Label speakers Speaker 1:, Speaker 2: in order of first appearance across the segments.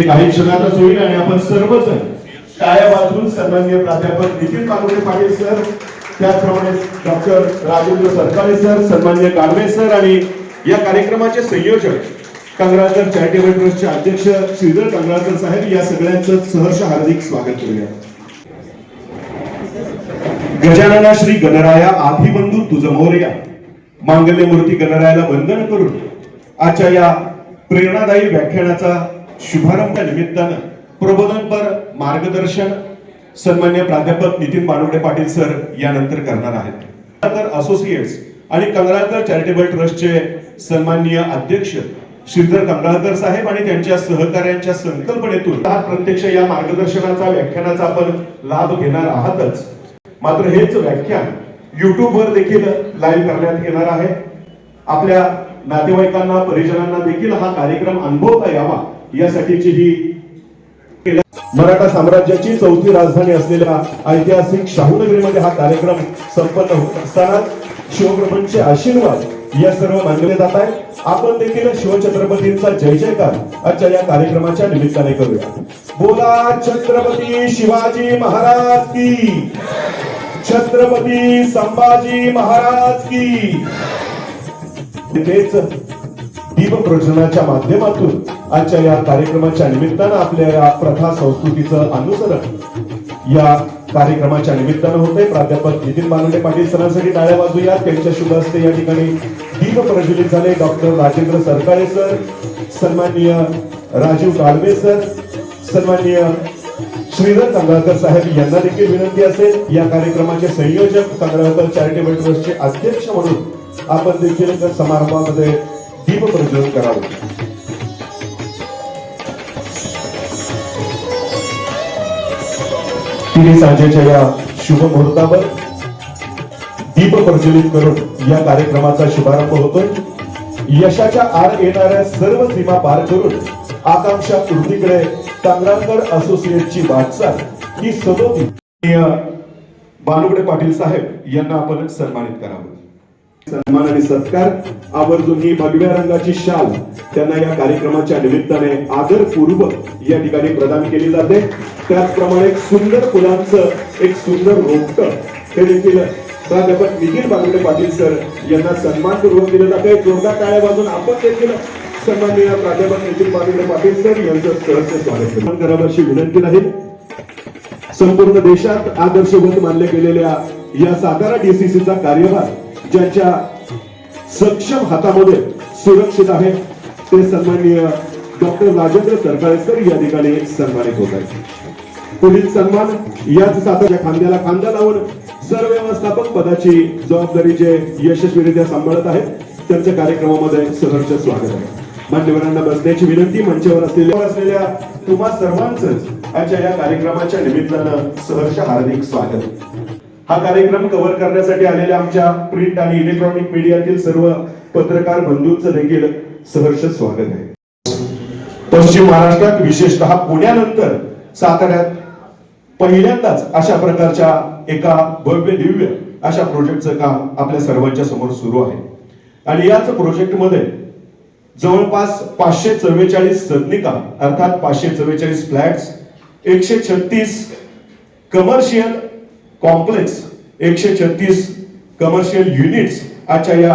Speaker 1: शुभस्ते काही क्षणातच होईल आणि आपण सर्वजण टाळ्या वाजवून सन्माननीय प्राध्यापक नितीन पांगुडे पाटील सर त्याचप्रमाणे डॉक्टर राजेंद्र सरकारे सर सन्मान्य गाडवे सर आणि या कार्यक्रमाचे संयोजक कंगराळकर चॅरिटेबल ट्रस्टचे अध्यक्ष श्रीधर कंगराळकर साहेब या सगळ्यांचं सहर्ष हार्दिक स्वागत करूया. गजानना श्री गणराया आधिबंधू तुझ मोर्या. मांगल्य मूर्ती गणरायाला वंदन करून आजच्या या प्रेरणादायी व्याख्यानाचा शुभारंभ निमित्तानं प्रबोधनपर मार्गदर्शन सन्मान्य प्राध्यापक नितीन बानवडे पाटील सर यानंतर करणार आहेत. तर असोसिएट्स आणि कंगळाकर चॅरिटेबल ट्रस्टचे सन्माननीय अध्यक्ष श्रीधर कंगळाकर साहेब आणि त्यांच्या सहकार्यांच्या संकल्पनेतून प्रत्यक्ष या मार्गदर्शनाचा व्याख्यानाचा आपण लाभ घेणार आहातच. मात्र हेच व्याख्यान युट्यूबवर देखील लाईव्ह करण्यात येणार आहे. आपल्या नातेवाईकांना परिजनांना देखील हा कार्यक्रम अनुभवता यावा. यासाठीची ही मराठा साम्राज्याची चौथी राजधानी असलेल्या ऐतिहासिक शाहूनगरीमध्ये हा कार्यक्रम संपन्न होत असताना शिवप्रभूंचे आशीर्वाद या सर्व मानले जात आहेत. आपण देखील शिवछत्रपतींचा जय जयकार आजच्या या कार्यक्रमाच्या निमित्ताने करूया. बोला छत्रपती शिवाजी महाराज की. छत्रपती संभाजी महाराज की. तेच दीप प्रज्वलनाच्या माध्यमातून आजच्या या कार्यक्रमाच्या निमित्तानं आपल्या या प्रथा संस्कृतीचं अनुसरण या कार्यक्रमाच्या निमित्तानं होते प्राध्यापक नितीन बानवडे पाटील सरांसाठी टाळ्या वाजूया. त्यांच्या शुभ हस्ते या ठिकाणी दीप प्रज्वलित झाले. डॉक्टर राजेंद्र सरकाळे सर सन्माननीय राजीव काळवे सर सन्माननीय श्रीधर कंगळकर साहेब यांना देखील विनंती असेल. या कार्यक्रमाचे संयोजक कंगळकर चॅरिटेबल ट्रस्टचे अध्यक्ष म्हणून आपण देखील समारंभामध्ये दीप प्रज्वलन करावं. तिन्ही सांजेच्या या शुभ मुहूर्तावर दीप प्रज्वलित करून या कार्यक्रमाचा शुभारंभ होतोय. यशाच्या आड येणाऱ्या सर्व सीमा पार करून आकांक्षा कृतीकडे कंगराळकर असोसिएटची वाटचाल ही सदोती बानुगडे पाटील साहेब यांना आपण सन्मानित करावं. सन्मान आणि सत्कार आवर्जून ही भगव्या रंगाची शाल त्यांना या कार्यक्रमाच्या निमित्ताने आदरपूर्वक या ठिकाणी प्रदान केली जाते. त्याचप्रमाणे एक सुंदर फुलांचं एक सुंदर रोपट हे देखील प्राध्यापक नितीन बागुडे पाटील सर यांना सन्मानपूर्वक दिलं जाते. जोरदार टाळ्या बाजून आपण देखील सन्माननीय प्राध्यापक नितीन बागुडे पाटील सर यांचं सहर्ष स्वागत करतो. करावं अशी विनंती राहील संपूर्ण देशात आदर्शवत मानले गेलेल्या या सातारा डीसीसीचा कार्यभार ज्यांच्या सक्षम हातामध्ये सुरक्षित आहे ते सन्माननीय डॉक्टर राजेंद्र सरकारे सर या ठिकाणी सन्मानित होत आहेत. पुढील सन्मान याच साताच्या खांद्याला खांदा लावून सर्व व्यवस्थापक पदाची जबाबदारी जे यशस्वीरित्या सांभाळत आहेत. त्यांच्या कार्यक्रमामध्ये सहर्ष स्वागत आहे. मान्यवरांना बसण्याची विनंती मंचावर असलेल्या असलेल्या तुम्हा सर्वांच आजच्या या कार्यक्रमाच्या निमित्तानं सहर्ष हार्दिक स्वागत. हा कार्यक्रम कव्हर करण्यासाठी आलेल्या आमच्या प्रिंट आणि इलेक्ट्रॉनिक मीडियातील सर्व पत्रकार बंधूंचं देखील सहर्ष स्वागत आहे. पश्चिम महाराष्ट्रात विशेषतः पुण्यानंतर साताऱ्यात पहिल्यांदाच अशा प्रकारच्या एका भव्य दिव्य अशा प्रोजेक्टचं काम आपल्या सर्वांच्या समोर सुरू आहे. आणि याच प्रोजेक्टमध्ये जवळपास पाचशे चव्वेचाळीस सदनिका अर्थात पाचशे चव्वेचाळीस फ्लॅट्स एकशे छत्तीस कमर्शियल कॉम्प्लेक्स एकशे छत्तीस कमर्शियल युनिट्स आजच्या या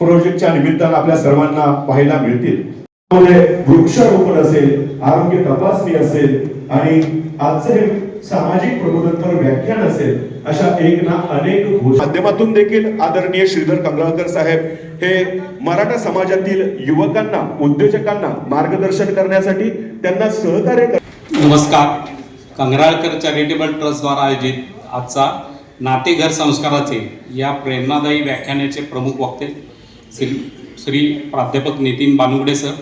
Speaker 1: प्रोजेक्टच्या निमित्तानं आपल्या सर्वांना पाहायला मिळतील. त्यामध्ये वृक्षारोपण असेल आरोग्य तपासणी असेल आणि आजचं हे सामाजिक प्रबोधनपर व्याख्यान असेल अशा एक ना अनेक माध्यमातून देखील आदरणीय श्रीधर कमलाकर साहेब हे मराठा समाजातील युवकांना उद्योजकांना मार्गदर्शन करण्यासाठी त्यांना सहकार्य कर-
Speaker 2: नमस्कार. कंगराळकर चॅरिटेबल ट्रस्टद्वारा आयोजित आजचा नातेघर संस्काराचे या प्रेरणादायी व्याख्यानाचे प्रमुख वक्ते श्री श्री प्राध्यापक नितीन बानुगडे सर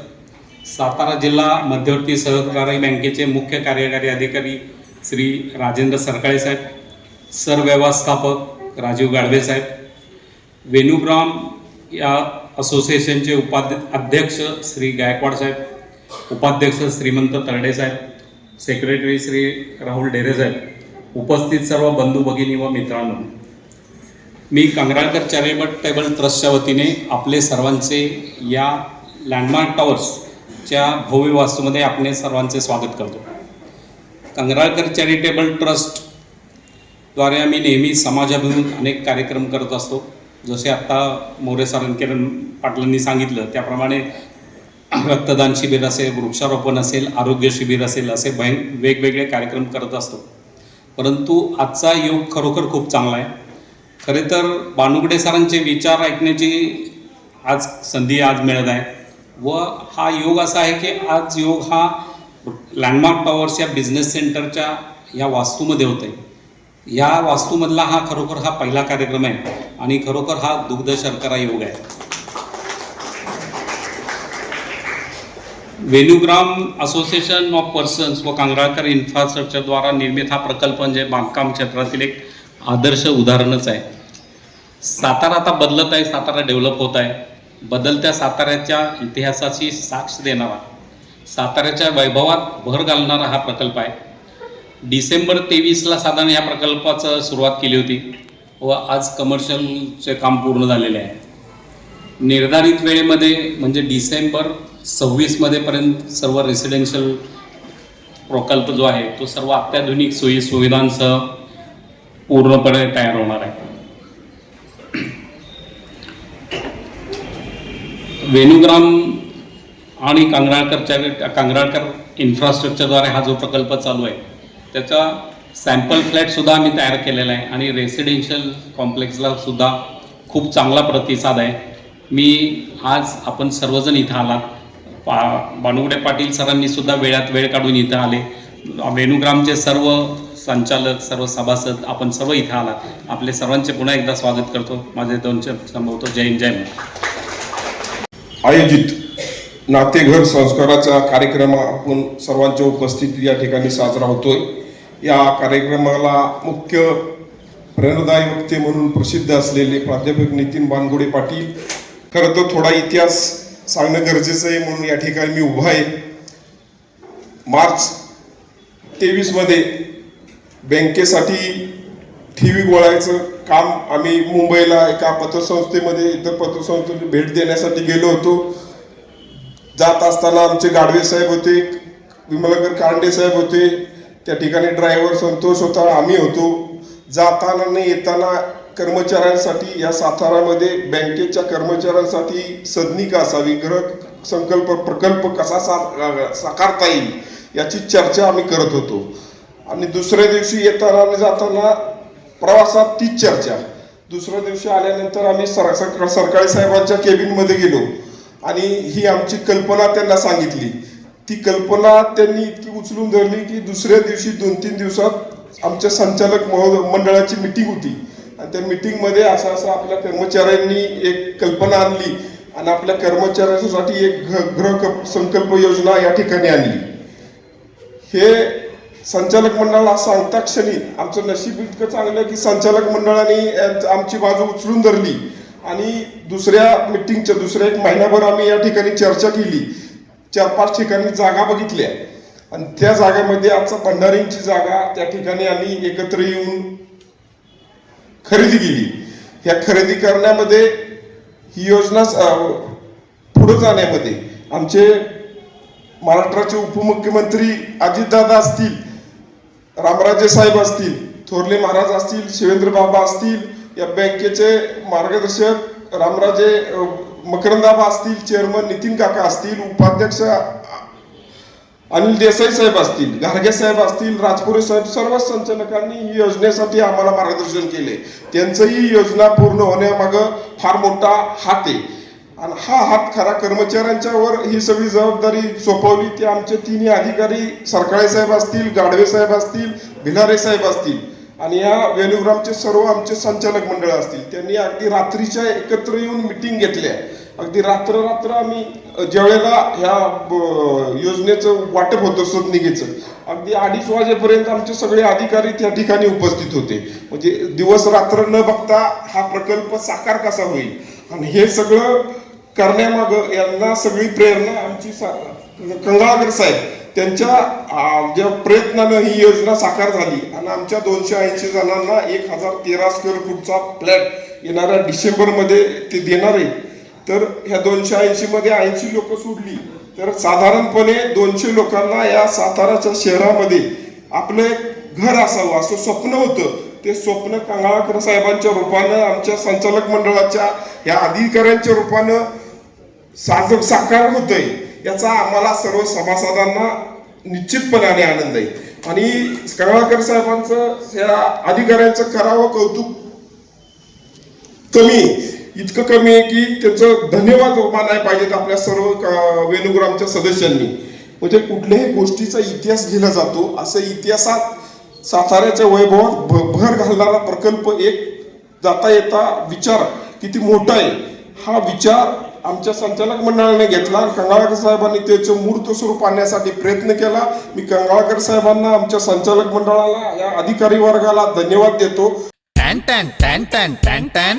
Speaker 2: सातारा जिल्हा मध्यवर्ती सहकारी बँकेचे मुख्य कार्यकारी अधिकारी श्री राजेंद्र सरकाळे साहेब सर व्यवस्थापक राजीव गाडवे साहेब वेणुग्राम या असोसिएशनचे उपाध्य अध्यक्ष श्री गायकवाड साहेब उपाध्यक्ष श्रीमंत तरडे साहेब सेक्रेटरी श्री राहुल डेरे साहेब उपस्थित सर्व बंधू भगिनी व मित्रांनो मी कंगराळकर चॅरिटेबल ट्रस्टच्या वतीने आपले सर्वांचे या लँडमार्क टॉवर्सच्या भव्य वास्तूमध्ये आपले सर्वांचे स्वागत करतो. कंगराळकर चॅरिटेबल ट्रस्टद्वारे आम्ही नेहमी समाजाभिमुख अनेक कार्यक्रम करत असतो. जसे आत्ता मोरे किरण पाटलांनी सांगितलं त्याप्रमाणे रक्तदान शिबिर असेल वृक्षारोपण असेल आरोग्य शिबिर असेल असे भय वेगवेगळे कार्यक्रम करत असतो. परंतु आजचा योग खरोखर खूप चांगला आहे. खरे तर बानुगडे सरांचे विचार ऐकण्याची आज संधी आज मिळत आहे व हा योग असा आहे की आज योग हा लँडमार्क टॉवर्स या बिझनेस सेंटरच्या या वास्तूमध्ये होत आहे या वास्तूमधला हा खरोखर हा पहिला कार्यक्रम आहे आणि खरोखर हा दुग्ध शर्करा योग आहे. वेणुग्राम असोसिएशन ऑफ पर्सन्स व कांग्राकर इन्फ्रास्ट्रक्चरद्वारा निर्मित हा प्रकल्प म्हणजे बांधकाम क्षेत्रातील एक आदर्श उदाहरणच आहे. सातारा आता बदलत आहे सातारा डेव्हलप होत आहे. बदलत्या साताऱ्याच्या इतिहासाची साक्ष देणारा साताऱ्याच्या वैभवात भर घालणारा हा प्रकल्प आहे. डिसेंबर तेवीसला साधारण या प्रकल्पाचं सुरुवात केली होती व आज कमर्शियलचे काम पूर्ण झालेले आहे. निर्धारित वेळेमध्ये म्हणजे डिसेंबर सव्वीसमध्ये पर्यंत सर्व रेसिडेन्शियल प्रकल्प जो आहे तो सर्व अत्याधुनिक सोयी सुविधांसह पूर्णपणे तयार होणार आहे. वेणुग्राम आणि कांगराळकरच्या कांगराळकर इन्फ्रास्ट्रक्चरद्वारे हा जो प्रकल्प चालू आहे त्याचा सॅम्पल फ्लॅटसुद्धा आम्ही तयार केलेला आहे आणि रेसिडेन्शियल कॉम्प्लेक्सला सुद्धा खूप चांगला प्रतिसाद आहे. मी आज आपण सर्वजण इथं आलात. पा बानुगडे पाटील सरांनी सुद्धा वेळात वेळ काढून इथं आले. वेणुग्रामचे सर्व संचालक सर्व सभासद आपण सर्व इथं आलात. आपले सर्वांचे पुन्हा एकदा स्वागत करतो. माझे दोन संभवतो जय हिंद जय
Speaker 3: आयोजित नातेघर संस्काराचा कार्यक्रम आपण सर्वांच्या उपस्थितीत या ठिकाणी साजरा होतोय. या कार्यक्रमाला मुख्य प्रेरणादायी वक्ते म्हणून प्रसिद्ध असलेले प्राध्यापक नितीन बानगुडे पाटील. खरं तर थोडा इतिहास सांगणं गरजेचं आहे म्हणून या ठिकाणी मी उभा आहे. मार्च तेवीसमध्ये बँकेसाठी ठेवी गोळायचं काम आम्ही मुंबईला एका पतसंस्थेमध्ये इतर पतसंस्थेला भेट देण्यासाठी गेलो होतो. जात असताना आमचे गाडवे साहेब होते विमलकर कांडे साहेब होते. त्या ठिकाणी ड्रायव्हर संतोष होता आम्ही होतो. जाताना आणि येताना कर्मचाऱ्यांसाठी या सातारामध्ये बँकेच्या कर्मचाऱ्यांसाठी सदनिका असावी ग्रह संकल्प प्रकल्प कसा सा साकारता येईल याची चर्चा आम्ही करत होतो. आणि दुसऱ्या दिवशी येताना आणि जाताना प्रवासात तीच चर्चा. दुसऱ्या दिवशी आल्यानंतर आम्ही सर सर- सरकारी साहेबांच्या केबिनमध्ये गेलो. आणि ही आमची कल्पना त्यांना सांगितली. ती कल्पना त्यांनी इतकी उचलून धरली की दुसऱ्या दिवशी दोन तीन दिवसात आमच्या संचालक महोदय मंडळाची मिटिंग होती. आणि त्या मिटिंगमध्ये असं असं आपल्या कर्मचाऱ्यांनी एक कल्पना आणली आणि आपल्या कर्मचाऱ्यांसाठी एक गृह संकल्प योजना या ठिकाणी आणली. हे संचालक मंडळाला सांगता क्षणी आमचं नशीब इतकं चांगलं की संचालक मंडळाने आमची बाजू उचलून धरली. आणि दुसऱ्या मिटिंगच्या दुसऱ्या एक महिनाभर आम्ही या ठिकाणी चर्चा केली. चार पाच ठिकाणी जागा बघितल्या. आणि त्या जागेमध्ये आजचा भंडारींची जागा त्या ठिकाणी आम्ही एकत्र येऊन खरेदी केली. ह्या खरेदी करण्यामध्ये ही योजना पुढं पुढे जाण्यामध्ये आमचे महाराष्ट्राचे उपमुख्यमंत्री अजितदादा असतील रामराजे साहेब असतील थोरले महाराज असतील शिवेंद्र बाबा असतील या बँकेचे मार्गदर्शक रामराजे मकरंदाबा असतील चेअरमन नितीन काका असतील उपाध्यक्ष अनिल देसाई साहेब असतील घारगे साहेब असतील राजपुरे साहेब सर्व संचालकांनी ही योजनेसाठी आम्हाला मार्गदर्शन केले. त्यांचंही ही योजना पूर्ण होण्यामागं फार मोठा हात आहे. आणि हा हात खरा कर्मचाऱ्यांच्यावर ही सगळी जबाबदारी सोपवली ते आमचे तिन्ही अधिकारी सरकाळे साहेब असतील गाडवे साहेब असतील भिलारे साहेब असतील. आणि या वेणुग्रामचे सर्व आमचे संचालक मंडळ असतील. त्यांनी अगदी रात्रीच्या एकत्र येऊन मिटिंग घेतल्या. अगदी रात्र रात्र आम्ही ज्यावेळेला ह्या योजनेचं वाटप होतं सदनिकेचं अगदी अडीच वाजेपर्यंत आमचे सगळे अधिकारी त्या ठिकाणी उपस्थित होते. म्हणजे दिवस रात्र न बघता हा प्रकल्प साकार कसा होईल? आणि हे सगळं करण्यामागं यांना सगळी प्रेरणा आमची सा- कंगळाकर साहेब त्यांच्या ज्या प्रयत्नानं ही योजना साकार झाली आणि आमच्या दोनशे ऐंशी जणांना एक हजार तेरा स्क्वेअर फूटचा फ्लॅट येणाऱ्या डिसेंबरमध्ये ते देणार आहे. तर ह्या दोनशे ऐंशी मध्ये ऐंशी लोक सोडली. तर साधारणपणे दोनशे लोकांना या साताराच्या शहरामध्ये आपलं एक घर असावं असं स्वप्न होतं. ते स्वप्न कंगाळकर साहेबांच्या रूपानं आमच्या संचालक मंडळाच्या या अधिकाऱ्यांच्या रूपानं साजक साकार होतंय. याचा आम्हाला सर्व सभासदांना निश्चितपणाने आनंद आहे. आणि कंगळाकर साहेबांचं या अधिकाऱ्यांचं करावं कौतुक कमी इतकं कमी आहे की त्यांचं धन्यवाद मानायला पाहिजेत आपल्या सर्व वेणुग्रामच्या सदस्यांनी. म्हणजे कुठल्याही गोष्टीचा इतिहास लिहिला जातो असं इतिहासात साताऱ्याच्या वैभवात भर घालणारा प्रकल्प एक जाता येता विचार किती मोठा आहे. हा विचार आमच्या संचालक मंडळाने घेतला. कंगाळकर साहेबांनी त्याचं मूर्त स्वरूप आणण्यासाठी प्रयत्न केला. मी कंगाळकर साहेबांना आमच्या संचालक मंडळाला या अधिकारी वर्गाला धन्यवाद देतो.
Speaker 4: टॅन टॅन टॅन टॅन टॅन टॅन.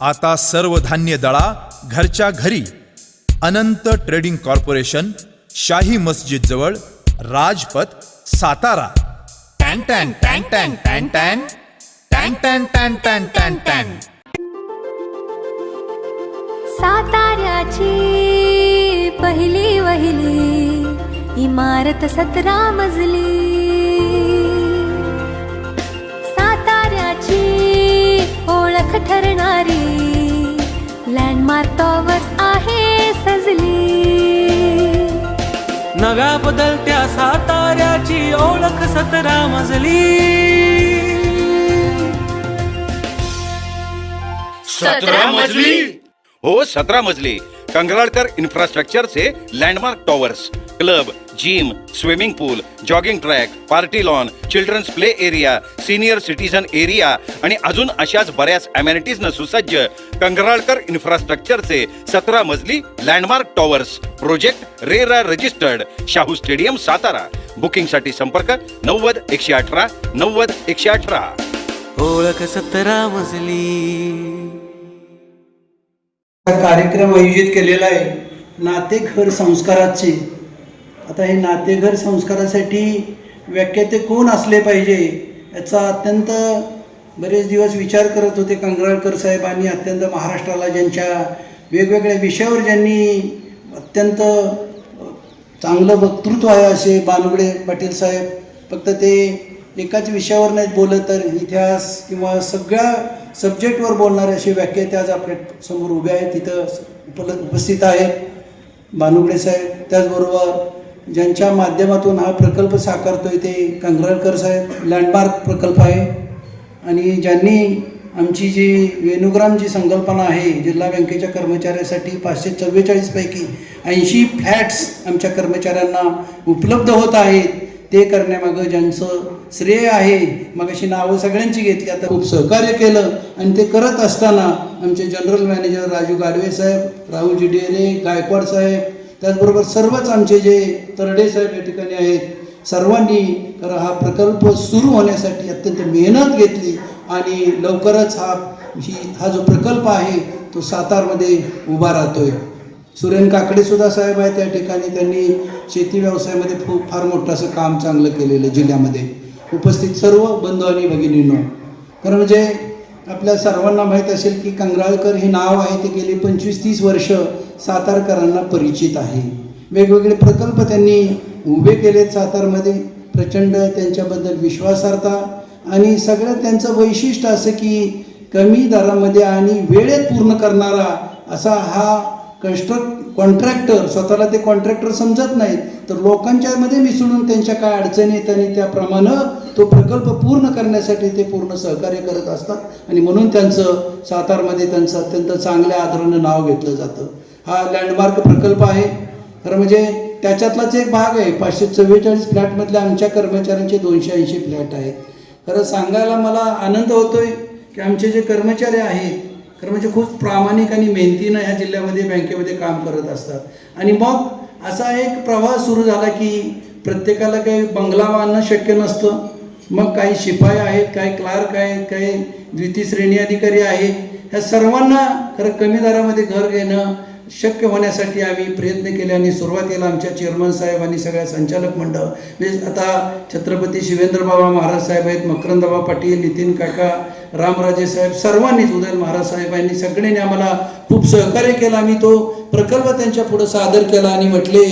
Speaker 4: आता सर्व धान्य दळा घरच्या घरी. अनंत ट्रेडिंग कॉर्पोरेशन शाही मस्जिद जवळ राजपथ सातारा. टँग टँग टँग टँग टँग टँग टँग टँग टँग टँग टँग टँग
Speaker 5: साताऱ्याची पहिली वहिली इमारत सतरा मजली. साताऱ्याची ओळख ठरणारी टॉवर्स आहे सजली.
Speaker 6: नव्या बदलत्या साताऱ्याची ओळख सतरा मजली.
Speaker 7: सतरा मजली? हो सतरा मजली. Kangralkar इन्फ्रास्ट्रक्चरचे landmark towers club gym swimming pool jogging track party lawn children's play area senior citizen area आणि अजून अशाच बऱ्याच अमेनिटीजनं सुसज्ज कंगराळकर इन्फ्रास्ट्रक्चरचे सतरा मजली landmark towers project RERA registered Shahu stadium Satara. बुकिंगसाठी संपर्क नव्वद एकशे अठरा नव्वद एकशे अठरा.
Speaker 6: ओळख सतरा मजली.
Speaker 8: कार्यक्रम आयोजित केलेला आहे. नातेघर संस्काराचे. आता हे नातेघर संस्कारासाठी व्याख्याते कोण असले पाहिजे याचा अत्यंत बरेच दिवस विचार करत होते कंगराळकर साहेबांनी अत्यंत महाराष्ट्राला ज्यांच्या वेगवेगळ्या विषयावर ज्यांनी अत्यंत चांगलं वक्तृत्व आहे असे बानुगडे पाटील साहेब फक्त ते एकाच विषयावर नाहीत बोलत तर इतिहास किंवा सगळ्या सब्जेक्टवर बोलणारे असे व्याख्याते आज आपल्यासमोर उभे आहेत तिथं उपल उपस्थित आहेत. बानुगडे साहेब त्याचबरोबर ज्यांच्या माध्यमातून हा प्रकल्प साकारतो आहे ते कंगराळकर साहेब लँडमार्क प्रकल्प आहे. आणि ज्यांनी आमची जी वेणुग्राम जी संकल्पना आहे जिल्हा बँकेच्या कर्मचाऱ्यासाठी पाचशे चव्वेचाळीसपैकी ऐंशी फ्लॅट्स आमच्या कर्मचाऱ्यांना उपलब्ध होत आहेत ते करण्यामागं ज्यांचं श्रेय आहे मग अशी नावं सगळ्यांची घेतली आता खूप सहकार्य केलं. आणि ते करत असताना आमचे जनरल मॅनेजर राजू गाडवे साहेब राहुल जिडेरे गायकवाड साहेब त्याचबरोबर सर्वच आमचे जे तरडे साहेब या ठिकाणी आहेत सर्वांनी खरं हा प्रकल्प सुरू होण्यासाठी अत्यंत मेहनत घेतली आणि लवकरच हा ही हा जो प्रकल्प आहे तो सातारमध्ये उभा राहतोय. सुरेन काकडेसुद्धा साहेब आहेत त्या ठिकाणी. त्यांनी शेती व्यवसायामध्ये खूप फार मोठं असं काम चांगलं केलेलं जिल्ह्यामध्ये. उपस्थित सर्व बंधू आणि भगिनींनो. खरं म्हणजे आपल्या सर्वांना माहीत असेल की कंगराळकर हे नाव आहे ते गेली पंचवीस तीस वर्ष सातारकरांना परिचित आहे. वेगवेगळे प्रकल्प त्यांनी उभे केलेत सातारमध्ये प्रचंड त्यांच्याबद्दल विश्वासार्हता आणि सगळ्यात त्यांचं वैशिष्ट्य असं की कमी दरामध्ये आणि वेळेत पूर्ण करणारा असा हा कन्स्ट्रक्ट कॉन्ट्रॅक्टर स्वतःला ते कॉन्ट्रॅक्टर समजत नाहीत. तर लोकांच्यामध्ये मिसळून त्यांच्या काय अडचणी येत आणि त्याप्रमाणे तो प्रकल्प पूर्ण करण्यासाठी ते पूर्ण सहकार्य करत असतात. आणि म्हणून त्यांचं सातारमध्ये त्यांचं अत्यंत चांगल्या आदरानं नाव घेतलं जातं. हा लँडमार्क प्रकल्प आहे. खरं म्हणजे त्याच्यातलाच एक भाग आहे. पाचशे चव्वेचाळीस फ्लॅटमधल्या आमच्या कर्मचाऱ्यांचे दोनशे ऐंशी फ्लॅट आहेत. खरं सांगायला मला आनंद होतोय की आमचे जे कर्मचारी आहेत खरं म्हणजे खूप प्रामाणिक आणि मेहनतीनं ह्या जिल्ह्यामध्ये बँकेमध्ये काम करत असतात. आणि मग असा एक प्रवाह सुरू झाला की प्रत्येकाला काही बंगला बांधणं शक्य नसतं. मग काही शिपाई आहेत काही क्लार्क आहेत काही द्वितीय श्रेणी अधिकारी आहेत. ह्या सर्वांना खरं कमी दरामध्ये घर घेणं शक्य होण्यासाठी आम्ही प्रयत्न केले आणि सुरुवातीला आमच्या चेअरमन साहेब आणि सगळ्या संचालक मंडळ म्हणजे आता छत्रपती शिवेंद्र बाबा महाराज साहेब आहेत मकरंदबा पाटील नितीन काका रामराजे साहेब सर्वांनीच उदय महाराज साहेबांनी सगळ्यांनी आम्हाला खूप सहकार्य केलं. आम्ही तो प्रकल्प त्यांच्या पुढं सादर केला आणि म्हटले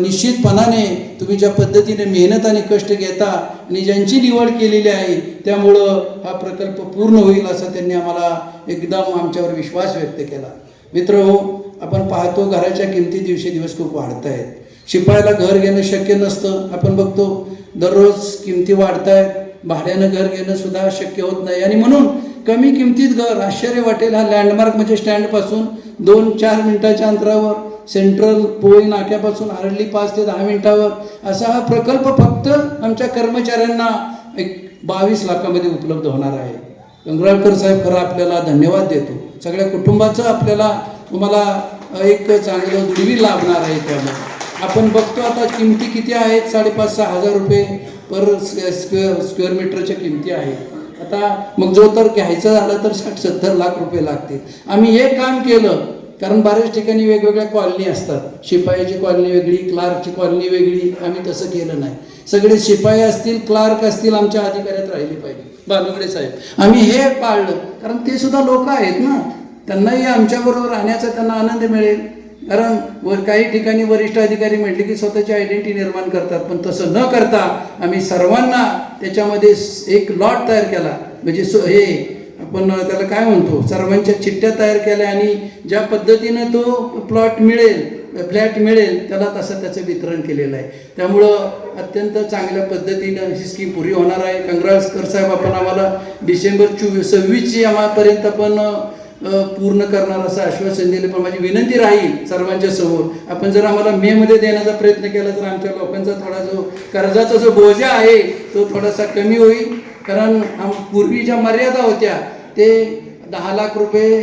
Speaker 8: निश्चितपणाने तुम्ही ज्या पद्धतीने मेहनत आणि कष्ट घेता आणि ज्यांची निवड केलेली आहे त्यामुळं हा प्रकल्प पूर्ण होईल असं त्यांनी आम्हाला एकदम आमच्यावर विश्वास व्यक्त केला. मित्र हो आपण पाहतो घराच्या किमती दिवसेदिवस खूप वाढत आहेत शिपायाला घर घेणं शक्य नसतं. आपण बघतो दररोज किमती वाढत आहेत भाड्यानं घर घेणं सुद्धा शक्य होत नाही. आणि म्हणून कमी किमतीत घर आश्चर्य वाटेल हा लँडमार्क म्हणजे स्टँडपासून दोन चार मिनिटाच्या अंतरावर सेंट्रल पोळी नाक्यापासून हार्डली पाच ते दहा मिनिटावर असा हा प्रकल्प फक्त आमच्या कर्मचाऱ्यांना एक बावीस लाखामध्ये उपलब्ध होणार आहे. गंगराळकर साहेब खरं आपल्याला धन्यवाद देतो. सगळ्या कुटुंबाचं आपल्याला तुम्हाला एक चांगलं गुडविल लाभणार आहे त्यामुळे. आपण बघतो आता किमती किती आहेत? साडेपाच सहा हजार रुपये पर स्क्वेअर स्क्वेअर मीटरच्या किमती आहेत. आता मग जो तर घ्यायचं झालं तर साठ सत्तर लाख रुपये लागतील. आम्ही हे काम केलं कारण बऱ्याच ठिकाणी वेगवेगळ्या कॉलनी असतात. शिपायाची कॉलनी वेगळी क्लार्कची कॉलनी वेगळी आम्ही तसं केलं नाही. सगळे शिपाई असतील क्लार्क असतील आमच्या अधिकाऱ्यात राहिले पाहिजे. बालुगडे साहेब आम्ही हे पाळलं कारण ते सुद्धा लोक आहेत ना. त्यांनाही आमच्याबरोबर राहण्याचा त्यांना आनंद मिळेल. कारण वर काही ठिकाणी वरिष्ठ अधिकारी म्हटले की स्वतःची आयडेंटिटी निर्माण करतात. पण तसं न करता आम्ही सर्वांना त्याच्यामध्ये एक लॉट तयार केला. म्हणजे सो हे आपण त्याला काय म्हणतो? सर्वांच्या चिठ्ठ्या तयार केल्या आणि ज्या पद्धतीनं तो प्लॉट मिळेल फ्लॅट मिळेल त्याला तसं त्याचं वितरण केलेलं आहे. त्यामुळं अत्यंत चांगल्या पद्धतीनं ही स्कीम पुरी होणार आहे. कंग्रासकर साहेब आपण आम्हाला डिसेंबर चोवीस सव्वीसची आम्हापर्यंत आपण पूर्ण करणार असं आश्वासन दिलं पण माझी विनंती राहील सर्वांच्या समोर. आपण जर आम्हाला मे मध्ये देण्याचा प्रयत्न केला तर आमच्या लोकांचा थोडा जो कर्जाचा जो बोजा आहे तो थोडासा कमी होईल. कारण आम पूर्वी ज्या मर्यादा होत्या ते दहा लाख रुपये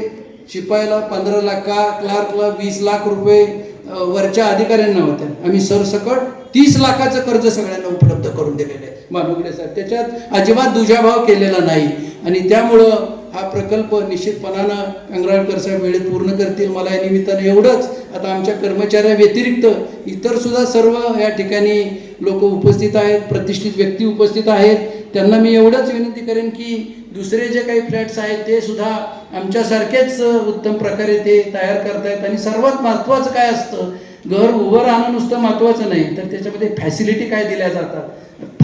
Speaker 8: शिपायाला पंधरा लाखा क्लार्कला वीस लाख रुपये वरच्या अधिकाऱ्यांना होत्या. आम्ही सरसकट तीस लाखाचं कर्ज सगळ्यांना उपलब्ध करून दिलेलं आहे. मानुगडे साहेब त्याच्यात अजिबात दुजाभाव केलेला नाही. आणि त्यामुळं हा प्रकल्प निश्चितपणानं कंगराळकर साहेब वेळेत पूर्ण करतील. मला या निमित्तानं एवढंच आता आमच्या कर्मचाऱ्या व्यतिरिक्त इतर सुद्धा सर्व या ठिकाणी लोक उपस्थित आहेत प्रतिष्ठित व्यक्ती उपस्थित आहेत. त्यांना मी एवढंच विनंती करेन की दुसरे जे काही फ्लॅट्स आहेत ते सुद्धा आमच्यासारखेच उत्तम प्रकारे ते तयार करतायत. आणि सर्वात महत्त्वाचं काय असतं घर उभं राहणं नुसतं महत्त्वाचं नाही तर त्याच्यामध्ये फॅसिलिटी काय दिल्या जातात?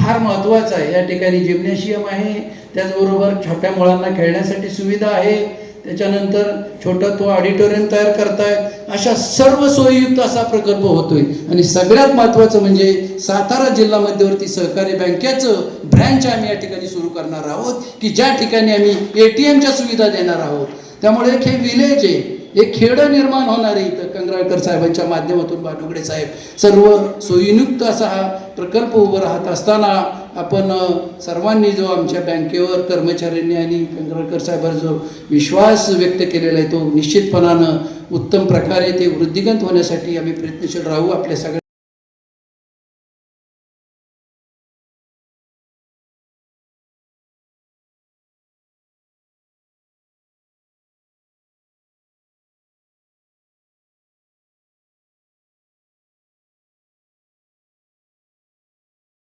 Speaker 8: फार महत्त्वाचा आहे. या ठिकाणी जिम्नॅशियम आहे. त्याचबरोबर छोट्या मुलांना खेळण्यासाठी सुविधा आहे. त्याच्यानंतर छोटा तो ऑडिटोरियम तयार करतायत अशा सर्व सोयीयुक्त असा प्रकल्प होतोय. आणि सगळ्यात महत्त्वाचं म्हणजे सातारा जिल्हा मध्यवर्ती सहकारी बँकेचं ब्रँच आम्ही या ठिकाणी सुरू करणार आहोत की ज्या ठिकाणी आम्ही ए टी एमच्या सुविधा देणार आहोत. त्यामुळे हे विलेज आहे. एक खेडं निर्माण होणार आहे इथं कंगराळकर साहेबांच्या माध्यमातून बानुगडे साहेब. सर्व सोयीनुक्त असा हा प्रकल्प उभं राहत असताना आपण सर्वांनी जो आमच्या बँकेवर कर्मचाऱ्यांनी आणि कंगराळकर साहेबांवर जो विश्वास व्यक्त केलेला आहे तो निश्चितपणानं उत्तम प्रकारे ते वृद्धिगत होण्यासाठी आम्ही प्रयत्नशील राहू आपल्या सगळ्या